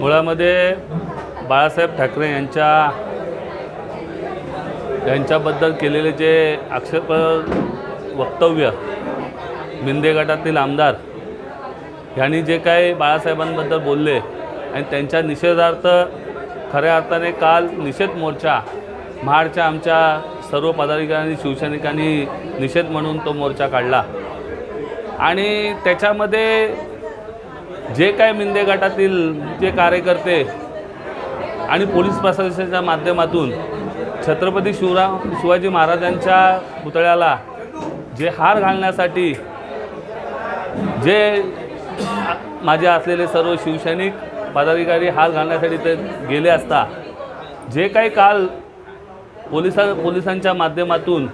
मुळामध्ये बाळासाहेब ठाकरे यांच्या यांच्याबद्दल केलेले जे आक्षेप वक्तव्य मिंदे गटातील आमदार यांनी जे काही बाळासाहेबांबद्दल बोलले आणि त्यांच्या निषेधार्थ खऱ्या अर्थाने काल निषेध मोर्चा महाडच्या आमच्या सर्व पदाधिकाऱ्यांनी शिवसैनिकांनी निषेध म्हणून तो मोर्चा काढला. आणि त्याच्यामध्ये जे काय मिंदे गटातील जे कार्यकर्ते आणि पोलीस प्रशासनाच्या माध्यमातून छत्रपती शिवराम शिवाजी महाराजांच्या पुतळ्याला जे हार घालण्यासाठी जे माझे असलेले सर्व शिवसैनिक पदाधिकारी हार घालण्यासाठी ते गेले असता जे काही काल पोलिसा पोलिसांच्या माध्यमातून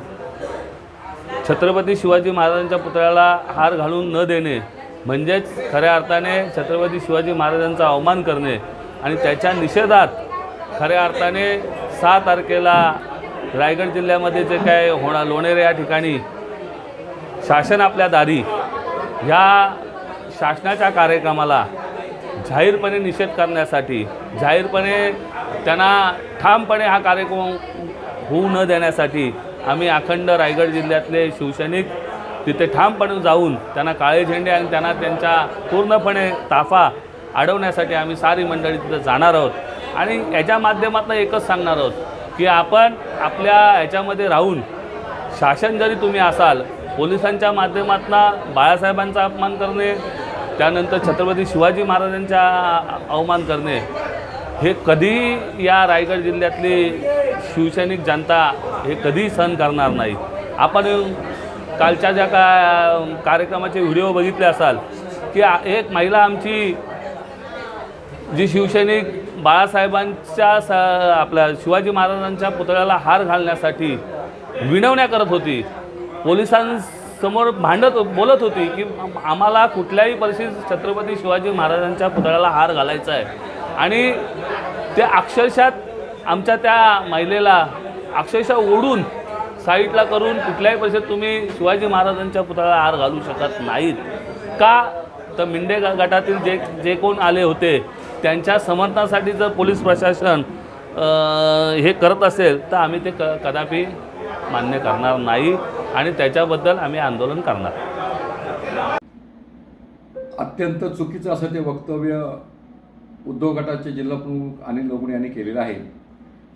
छत्रपती शिवाजी महाराजांच्या पुतळ्याला हार घालून न देणे म्हणजेच खऱ्या अर्थाने छत्रपती शिवाजी महाराजांचा अवमान करणे आणि त्याच्या निषेधात खऱ्या अर्थाने सहा तारखेला रायगड जिल्ह्यामध्ये जे काय होणार लोणेरे या ठिकाणी शासन आपल्या दारी ह्या शासनाच्या कार्यक्रमाला जाहीरपणे निषेध करण्यासाठी जाहीरपणे त्यांना ठामपणे हा कार्यक्रम होऊ न देण्यासाठी आम्ही अखंड रायगड जिल्ह्यातले शिवसैनिक तिथे ठामपणे जाऊन त्यांना काळे झेंडे आणि त्यांना त्यांच्या पूर्णपणे ताफा अडवण्यासाठी आम्ही सारी मंडळी तिथं जाणार आहोत. आणि याच्या माध्यमातून एकच सांगणार आहोत की आपण आपल्या ह्याच्यामध्ये राहून शासन जरी तुम्ही असाल पोलिसांच्या माध्यमातून बाळासाहेबांचा अपमान करणे त्यानंतर छत्रपती शिवाजी महाराजांचा अवमान करणे हे कधी या रायगड जिल्ह्यातली शिवसैनिक जनता हे कधी सहन करणार नाही. आपण कालच्या ज्या का कार्यक्रमाचे व्हिडिओ बघितले असाल की एक महिला आमची जी शिवसैनिक बाळासाहेबांच्या स आपल्या शिवाजी महाराजांच्या पुतळ्याला हार घालण्यासाठी विनवण्या करत होती पोलिसांसमोर भांडत बोलत होती की आम्हाला कुठल्याही परिस्थितीत छत्रपती शिवाजी महाराजांच्या पुतळ्याला हार घालायचा आहे. आणि ते अक्षरशः आमच्या त्या महिलेला अक्षरशः ओढून साईडला करून कुठल्याही परिस्थितीत तुम्ही शिवाजी महाराजांच्या पुतळ्याला हार घालू शकत नाहीत. का? तर मिंडे गटातील जे जे कोण आले होते त्यांच्या समर्थनासाठी जर पोलीस प्रशासन हे करत असेल तर आम्ही ते क कदापि मान्य करणार नाही आणि त्याच्याबद्दल आम्ही आंदोलन करणार. अत्यंत चुकीचं असं ते वक्तव्य उद्योग गटाचे जिल्हाप्रमुख अनिल लोगुणे यांनी केलेलं आहे.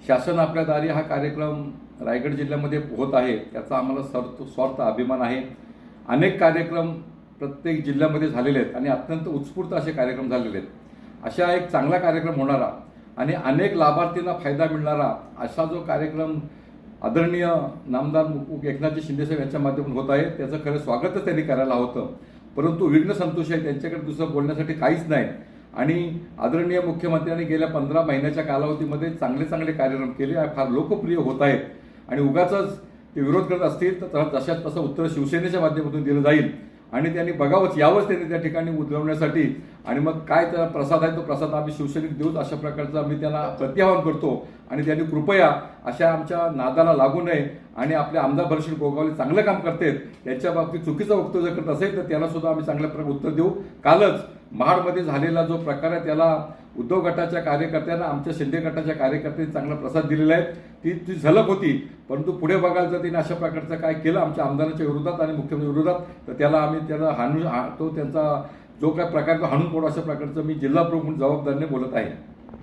शासन आपल्या दारी हा कार्यक्रम रायगड जिल्ह्यामध्ये होत आहे त्याचा आम्हाला सर्व स्वार्थ अभिमान आहे. अनेक कार्यक्रम प्रत्येक जिल्ह्यामध्ये झालेले आहेत आणि अत्यंत उत्स्फूर्त असे कार्यक्रम झालेले आहेत. अशा एक चांगला कार्यक्रम होणारा आणि अनेक लाभार्थींना फायदा मिळणारा असा जो कार्यक्रम आदरणीय नामदार एकनाथजी शिंदेसाहेब यांच्या माध्यमातून होत आहे त्याचं खरं स्वागतच त्यांनी करायला होतं. परंतु विघ्न संतोष आहे त्यांच्याकडे दुसरं बोलण्यासाठी काहीच नाही. आणि आदरणीय मुख्यमंत्र्यांनी गेल्या पंधरा महिन्याच्या कालावधीमध्ये चांगले चांगले कार्यक्रम केले फार लोकप्रिय होत आहेत. आणि उगाच ते विरोध करत असतील तर तसं- तशात तसं उत्तर शिवसेनेच्या माध्यमातून दिलं जाईल. आणि त्यांनी बघावंच यावंच त्यांनी त्या ठिकाणी उतरवण्यासाठी आणि मग काय त्याला प्रसाद आहे तो प्रसाद आम्ही शिवसैनिक देऊच अशा प्रकारचं आम्ही त्याला प्रत्याहवान करतो. आणि त्यांनी कृपया अशा आमच्या नादाला लागू नये आणि आपले आमदार भरशील गोगावले चांगलं काम करतात. त्याच्या बाबतीत चुकीचं वक्तव्य करत असेल तर त्याला सुद्धा आम्ही चांगल्या प्रकारे उत्तर देऊ. कालच महाडमध्ये झालेला जो प्रकार आहे त्याला उद्धव गटाच्या कार्यकर्त्यांना आमच्या शिंदे गटाच्या कार्यकर्त्यांनी चांगला प्रसाद दिलेला आहे. ती ती झलक होती. परंतु पुढे बघायला जर तिने अशा प्रकारचं काय केलं आमच्या आमदारांच्या विरोधात आणि मुख्यमंत्री विरोधात तर त्याला आम्ही त्याला हानू हा- तो त्यांचा जो काय प्रकार तो हाणून पोडू अशा प्रकारचं मी जिल्हा प्रमुख म्हणून जबाबदारीने बोलत आहे.